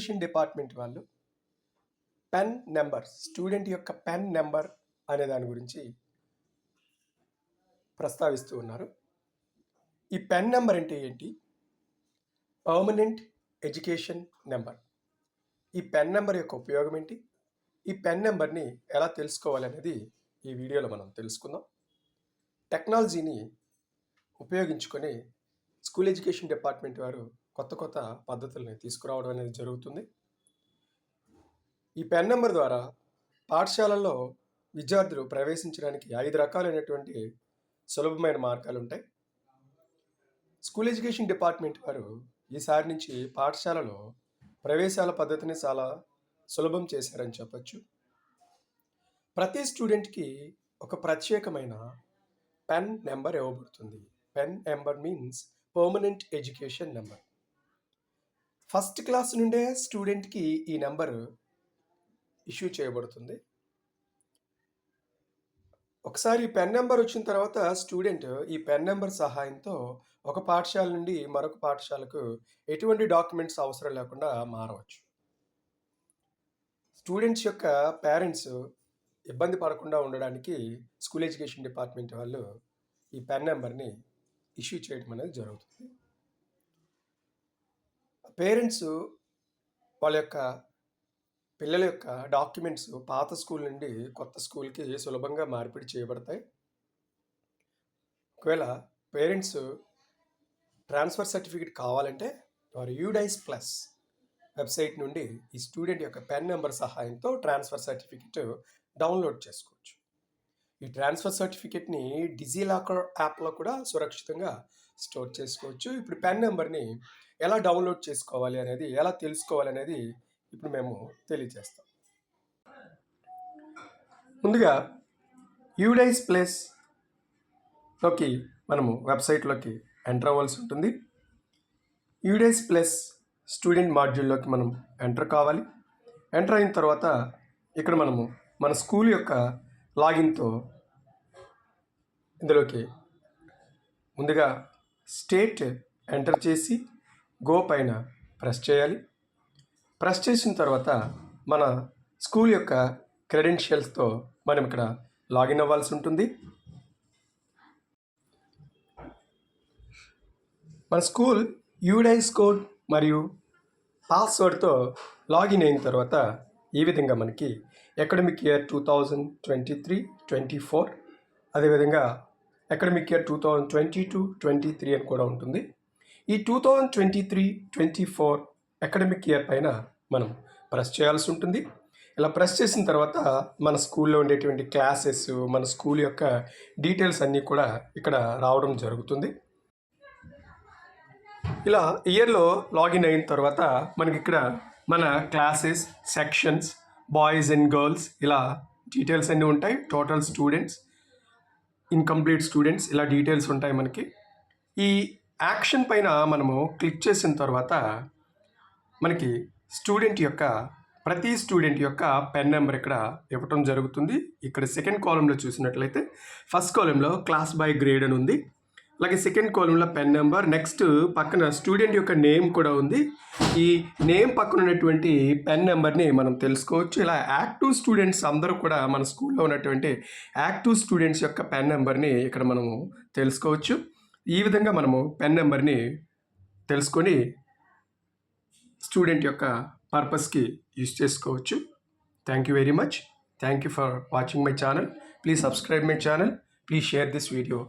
Education department వాళ్ళు pen number student యొక్క pen number అనే దాని గురించి ప్రస్తావిస్తూ ఉన్నారు. ఈ పెన్ నెంబర్ అంటే ఏంటి? పర్మనెంట్ ఎడ్యుకేషన్ నెంబర్ ఈ పెన్ నెంబర్ యొక్క ఉపయోగం ఏంటి? ఈ పెన్ నెంబర్ని ఎలా తెలుసుకోవాలనేది ఈ వీడియోలో మనం తెలుసుకుందాం. టెక్నాలజీని ఉపయోగించుకొని స్కూల్ ఎడ్యుకేషన్ డిపార్ట్మెంట్ వారు కొత్త కొత్త పద్ధతుల్ని తీసుకురావడం అనేది జరుగుతుంది. ఈ పెన్ నెంబర్ ద్వారా పాఠశాలల్లో విద్యార్థులు ప్రవేశించడానికి ఐదు రకాలైనటువంటి సులభమైన మార్గాలు ఉంటాయి. స్కూల్ ఎడ్యుకేషన్ డిపార్ట్మెంట్ వారు ఈసారి నుంచి పాఠశాలలో ప్రవేశాల పద్ధతిని చాలా సులభం చేశారని చెప్పచ్చు. ప్రతి స్టూడెంట్కి ఒక ప్రత్యేకమైన పెన్ నెంబర్ ఇవ్వబడుతుంది. Pen number means permanent education number first class నుండే స్టూడెంట్కి ఈ నెంబర్ ఇష్యూ చేయబడుతుంది. ఒకసారి పెన్ నెంబర్ వచ్చిన తర్వాత స్టూడెంట్ ఈ పెన్ నెంబర్ సహాయంతో ఒక పాఠశాల నుండి మరొక పాఠశాలకు ఎటువంటి డాక్యుమెంట్స్ అవసరం లేకుండా మారవచ్చు. స్టూడెంట్స్ యొక్క పేరెంట్స్ ఇబ్బంది పడకుండా ఉండడానికి స్కూల్ ఎడ్యుకేషన్ డిపార్ట్మెంట్ వాళ్ళు ఈ పెన్ నెంబర్ని ఇష్యూ చేయడం అనేది జరుగుతుంది. పేరెంట్స్ వాళ్ళ యొక్క పిల్లల యొక్క డాక్యుమెంట్స్ పాత స్కూల్ నుండి కొత్త స్కూల్కి సులభంగా మార్పిడి చేయబడతాయి. ఒకవేళ పేరెంట్స్ ట్రాన్స్ఫర్ సర్టిఫికేట్ కావాలంటే వారు యూడైస్ ప్లస్ వెబ్సైట్ నుండి ఈ స్టూడెంట్ యొక్క పెన్ నెంబర్ సహాయంతో ట్రాన్స్ఫర్ సర్టిఫికేట్ డౌన్లోడ్ చేసుకోవచ్చు. ఈ ట్రాన్స్ఫర్ సర్టిఫికేట్ని డిజిలాకర్ యాప్లో కూడా సురక్షితంగా స్టోర్ చేసుకోవచ్చు. ఇప్పుడు పెన్ నెంబర్ని ఎలా డౌన్లోడ్ చేసుకోవాలి అనేది ఎలా తెలుసుకోవాలి అనేది ఇప్పుడు మేము తెలియజేస్తాం. ముందుగా యూడైస్ ప్లస్లోకి మనము వెబ్సైట్లోకి ఎంటర్ అవ్వాల్సి ఉంటుంది. యూడైస్ ప్లస్ స్టూడెంట్ మాడ్యూల్లోకి మనం ఎంటర్ కావాలి. ఎంటర్ అయిన తర్వాత ఇక్కడ మనము మన స్కూల్ యొక్క లాగిన్తో ఇందులోకి ముందుగా స్టేట్ ఎంటర్ చేసి గో పైన ప్రెస్ చేయాలి. ప్రెస్ చేసిన తర్వాత మన స్కూల్ యొక్క క్రెడెన్షియల్స్తో మనం ఇక్కడ లాగిన్ అవ్వాల్సి ఉంటుంది. మన స్కూల్ యూడైస్ కోడ్ మరియు పాస్వర్డ్తో లాగిన్ అయిన తర్వాత ఈ విధంగా మనకి academic year two thousand twenty three twenty four అదేవిధంగా academic year two thousand twenty two twenty three అని కూడా ఉంటుంది. ఈ two thousand twenty three twenty four academic year పైన మనం ప్రెస్ చేయాల్సి ఉంటుంది. ఇలా ప్రెస్ చేసిన తర్వాత మన స్కూల్లో ఉండేటువంటి క్లాసెస్ మన స్కూల్ యొక్క డీటెయిల్స్ అన్నీ కూడా ఇక్కడ రావడం జరుగుతుంది. ఇలా ఇయర్లో లాగిన్ అయిన తర్వాత మనకి ఇక్కడ మన classes sections boys and girls ఇలా డీటెయిల్స్ అన్నీ ఉంటాయి. టోటల్ స్టూడెంట్స్ ఇన్కంప్లీట్ స్టూడెంట్స్ ఇలా డీటెయిల్స్ ఉంటాయి మనకి. ఈ యాక్షన్ పైన మనము క్లిక్ చేసిన తర్వాత మనకి స్టూడెంట్ యొక్క ప్రతి స్టూడెంట్ యొక్క పెన్ నెంబర్ ఇక్కడ ఇవ్వటం జరుగుతుంది. ఇక్కడ సెకండ్ కాలంలో చూసినట్లయితే ఫస్ట్ కాలంలో క్లాస్ బై గ్రేడ్ అని ఉంది. అలాగే సెకండ్ కాలంలో పెన్ నెంబర్ నెక్స్ట్ పక్కన స్టూడెంట్ యొక్క నేమ్ కూడా ఉంది. ఈ నేమ్ పక్కన ఉన్నటువంటి పెన్ నెంబర్ని మనం తెలుసుకోవచ్చు. ఇలా యాక్టివ్ స్టూడెంట్స్ అందరూ కూడా మన స్కూల్లో ఉన్నటువంటి యాక్టివ్ స్టూడెంట్స్ యొక్క పెన్ నెంబర్ని ఇక్కడ మనము తెలుసుకోవచ్చు. ఈ విధంగా మనము పెన్ నెంబర్ని తెలుసుకొని స్టూడెంట్ యొక్క పర్పస్కి యూజ్ చేసుకోవచ్చు. Thank you very much thank you for watching my channel please subscribe my channel please share this video